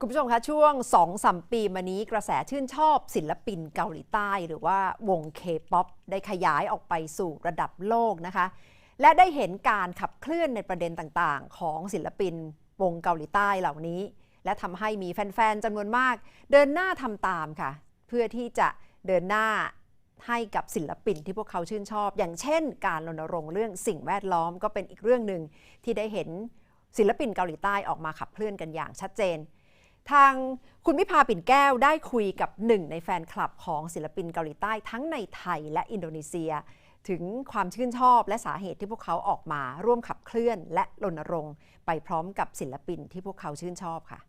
คุณผู้ชมคะช่วง2อสมปีมานี้กระแสชื่นชอบศิลปินเกาหลีใต้ หรือว่าวงเคป๊อปได้ขยายออกไปสู่ระดับโลกนะคะ และได้เห็นการขับเคลื่อนในประเด็นต่างๆ ของศิลปินวงเกาหลีใต้เหล่านี้ และทำให้มีแฟน ๆจำนวนมาก เดินหน้าทำตามค่ะ เพื่อที่จะเดินหน้าให้กับศิลปินที่พวกเขาชื่นชอบ อย่างเช่น การรณรงค์เรื่องสิ่งแวดล้อมก็เป็นอีกเรื่องหนึ่งที่ได้เห็นศิลปินเกาหลีใต้ออกมาขับเคลื่อนกันอย่างชัดเจน ทางคุณวิภาปิ่นแก้วได้คุยกับหนึ่งในแฟนคลับของศิลปินเกาหลีใต้ทั้งในไทยและอินโดนีเซีย ถึงความชื่นชอบและสาเหตุที่พวกเขาออกมาร่วมขับเคลื่อนและรณรงค์ ไปพร้อมกับศิลปินที่พวกเขาชื่นชอบค่ะ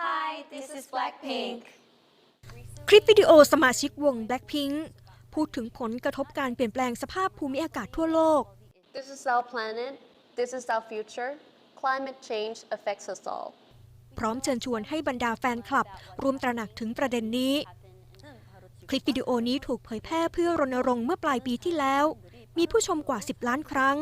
Hi, this is Blackpink. คลิปวิดีโอสมาชิกวง Blackpink พูดถึงผลกระทบการเปลี่ยนแปลงสภาพภูมิอากาศทั่วโลก This is our planet. This is our future. Climate change affects us all. พร้อมเชิญชวนให้บรรดาแฟนคลับร่วมตระหนักถึงประเด็นนี้ คลิปวิดีโอนี้ถูกเผยแพร่เพื่อรณรงค์เมื่อปลายปีที่แล้ว มีผู้ชมกว่า 10 ล้านครั้ง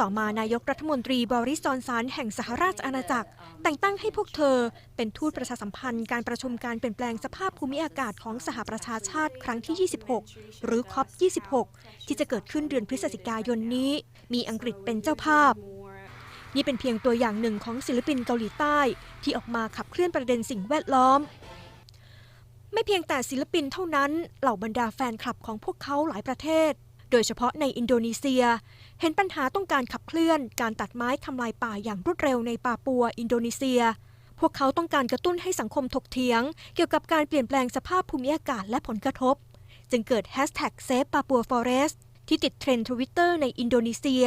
ต่อมานายกรัฐมนตรีบริสจอนสันแห่งสหราชอาณาจักร แต่งตั้งให้พวกเธอเป็นทูตประชาสัมพันธ์การประชุมการเปลี่ยนแปลงสภาพภูมิอากาศของสหประชาชาติครั้งที่ 26 หรือ COP 26 ที่จะเกิดขึ้นเดือนพฤศจิกายนนี้ มีอังกฤษเป็นเจ้าภาพ นี่เป็นเพียงตัวอย่างหนึ่งของศิลปินเกาหลีใต้ ที่ออกมาขับเคลื่อนประเด็นสิ่งแวดล้อมไม่เพียงแต่ศิลปินเท่านั้น เหล่าบรรดาแฟนคลับของพวกเขาหลายประเทศ โดยเฉพาะในอินโดนีเซีย เห็นปัญหาต้องการขับเคลื่อนการตัดไม้ทำลายป่าอย่างรวดเร็วในป่าปัวอินโดนีเซีย พวกเขาต้องการกระตุ้นให้สังคมถกเถียง เกี่ยวกับการเปลี่ยนแปลงสภาพภูมิอากาศและผลกระทบ จึงเกิดแฮชแท็กเซฟปาปัวฟอเรสที่ติดเทรนด์ทวิตเตอร์ในอินโดนีเซีย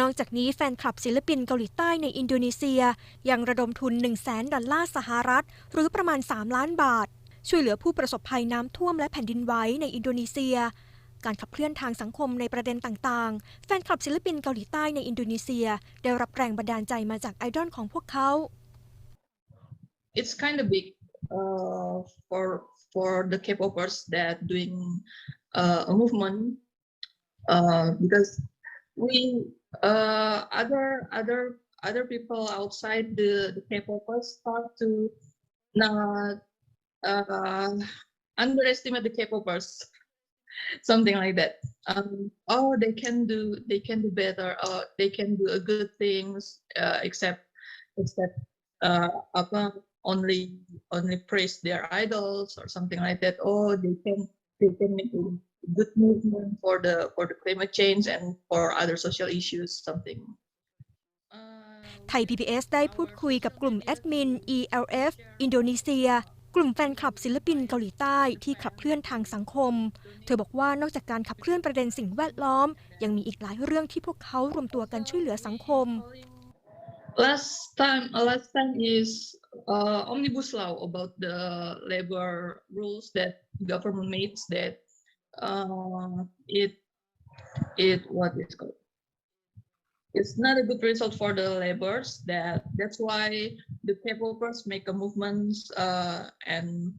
นอกจากนี้แฟนคลับศิลปินเกาหลีใต้ในอินโดนีเซีย ยังระดมทุน 1 0 0 0 0แดอลลาร์สหรัฐ หรือประมาณ 3 ล้านบาท ช่วยเหลือผู้ประสบภัยน้ำท่วมและแผ่นดินไหวในอินโดนีเซีย การขับเคลื่อนทางสังคมในประเด็นต่างๆ แฟนคลับศิลปินเกาหลีใต้ในอินโดนีเซีย ได้รับแรงบันดาลใจมาจากไอดอลของพวกเขา it's kind of big uh, for for the K-popers that doing uh, a movement uh, because we uh, other other other people outside the, the K-popers start to not uh, underestimate the K-popers something like that um, oh they can do they can do better or they can do a good things uh, except except uh, apa, only only praise their idols or something like that. Oh, they can they can make a good movement for the for the climate change and for other social issues. Something. Uh, ไทย PBS ได้พูดคุยกับกลุ่มแอดมิน ELF อินโดนีเซีย กลุ่มแฟนคลับศิลปินเกาหลีใต้ที่ขับเคลื่อนทางสังคม เธอบอกว่านอกจากการขับเคลื่อนประเด็นสิ่งแวดล้อม ยังมีอีกหลายเรื่องที่พวกเขารวมตัวกันช่วยเหลือสังคม last time last time is uh, omnibus law about the labor rules that government makes that uh, it it what is called it's not a good result for the laborers that that's why the K-popers make a movement uh, and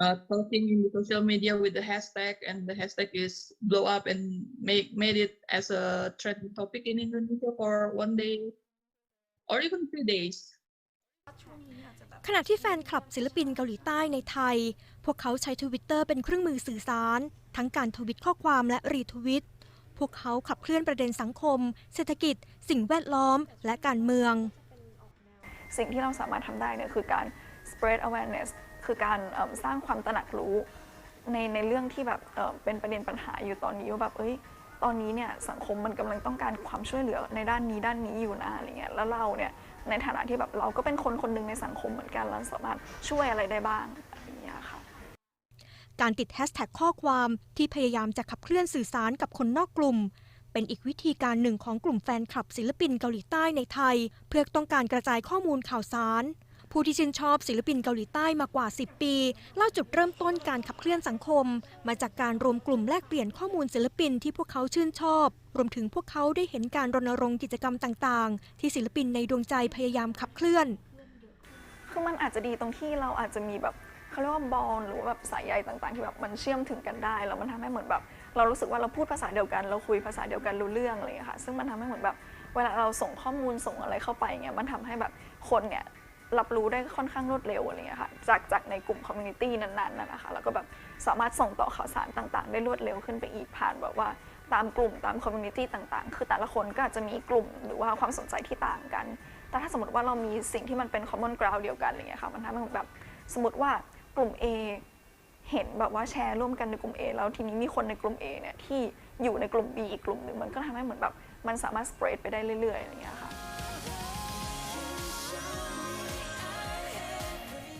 uh, talking in the social media with the hashtag and the hashtag is blow up and make made it as a trending topic in Indonesia for one day or even three days. ขณะที่แฟนคลับศิลปินเกาหลีใต้ในไทย พวกเขาใช้ทวิตเตอร์เป็นเครื่องมือสื่อสาร ทั้งการทวิตข้อความและรีทวิต พวกเขาขับเคลื่อนประเด็นสังคม เศรษฐกิจ สิ่งแวดล้อม และการเมือง สิ่งที่เราสามารถทำได้เนี่ยคือการ spread awareness คือการสร้างความตระหนักรู้ในในเรื่องที่แบบเเป็นประเด็นปัญหาอยู่ตอนนี้ว่าแบบเอ้ยตอนนี้เนี่ยสังคมมันกำลังต้องการความช่วยเหลือในด้านนี้ด้านนี้อยู่นะอะไรเงี้ยแล้วเราเนี่ยในฐานะที่แบบเราก็เป็นคนคนหนึ่งในสังคมเหมือนกันเราสามารถช่วยอะไรได้บ้างอะไรเงี้ยค่ะการติดแฮชแท็กข้อความที่พยายามจะขับเคลื่อนสื่อสารกับคนนอกกลุ่ม เป็นอีกวิธีการหนึ่งของกลุ่มแฟนคลับศิลปินเกาหลีใต้ในไทย เพื่อต้องการกระจายข้อมูลข่าวสาร ผู้ที่ชื่นชอบศิลปินเกาหลีใต้มากว่า 10 ปีเล่าจุดเริ่มต้นการขับเคลื่อนสังคม มาจากการรวมกลุ่มแลกเปลี่ยนข้อมูลศิลปินที่พวกเขาชื่นชอบ รวมถึงพวกเขาได้เห็นการรณรงค์กิจกรรมต่างๆ ที่ศิลปินในดวงใจพยายามขับเคลื่อน คือมันอาจจะดีตรงที่เราอาจจะมีแบบ เขาเรียกว่าบอลหรือว่าแบบสายใยต่างๆ ที่แบบมันเชื่อมถึงกันได้แล้วมันทำให้เหมือนแบบ เรารู้สึกว่าเราพูดภาษาเดียวกัน เราคุยภาษาเดียวกันรู้เรื่องอะไรอย่างเงี้ยค่ะ ซึ่งมันทำให้เหมือนแบบเวลาเราส่งข้อมูลส่งอะไรเข้าไปเงี้ยมันทำให้แบบคนเนี่ยรับรู้ได้ค่อนข้างรวดเร็วอะไรเงี้ยค่ะจากจากในกลุ่มคอมมูนิตี้นั้นๆนะนะคะแล้วก็แบบสามารถส่งต่อข่าวสารต่างๆ ได้รวดเร็วขึ้นไปอีกผ่านแบบว่าตามกลุ่มตามคอมมูนิตี้ต่างๆ คือแต่ละคนก็อาจจะมีกลุ่มหรือว่าความสนใจที่ต่างกัน แต่ถ้าสมมติว่าเรามีสิ่งที่มันเป็น common ground เดียวกันอะไรเงี้ยค่ะ มันทำให้แบบสมมติว่า กลุ่ม A เห็นแบบว่าแชร์ร่วมกันในกลุ่ม A แล้วทีนี้มีคนในกลุ่ม A เนี่ยที่อยู่ในกลุ่ม B อีกกลุ่มหนึ่งมันก็ทำให้เหมือนแบบมันสามารถ spread ไปได้เรื่อยๆอย่างเงี้ยค่ะ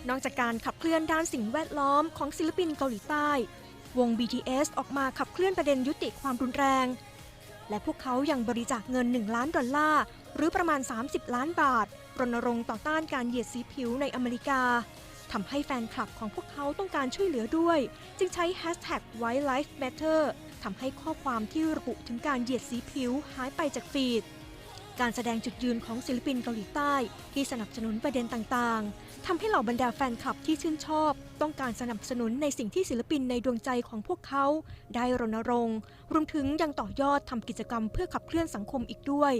นอกจากการขับเคลื่อนด้านสิ่งแวดล้อมของศิลปินเกาหลีใต้ วง BTS ออกมาขับเคลื่อนประเด็นยุติความรุนแรง และพวกเขายังบริจาคเงิน 1 ล้านดอลลาร์ หรือประมาณ 30 ล้านบาทรณรงค์ต่อต้านการเหยียดสีผิวในอเมริกา ทำให้แฟนคลับของพวกเขาต้องการช่วยเหลือด้วย จึงใช้ Hashtag White Life Matter ทำให้ข้อความที่ระบุถึงการเหยียดสีผิวหายไปจากฟีด การแสดงจุดยืนของศิลปินเกาหลีใต้ ที่สนับสนุนประเด็นต่างๆทำให้เหล่าบรรดาแฟนคลับที่ชื่นชอบ ต้องการสนับสนุนในสิ่งที่ศิลปินในดวงใจของพวกเขา ได้รณรงค์รวมถึงยังต่อยอดทำกิจกรรมเพื่อขับเคลื่อนสังคมอีกด้วย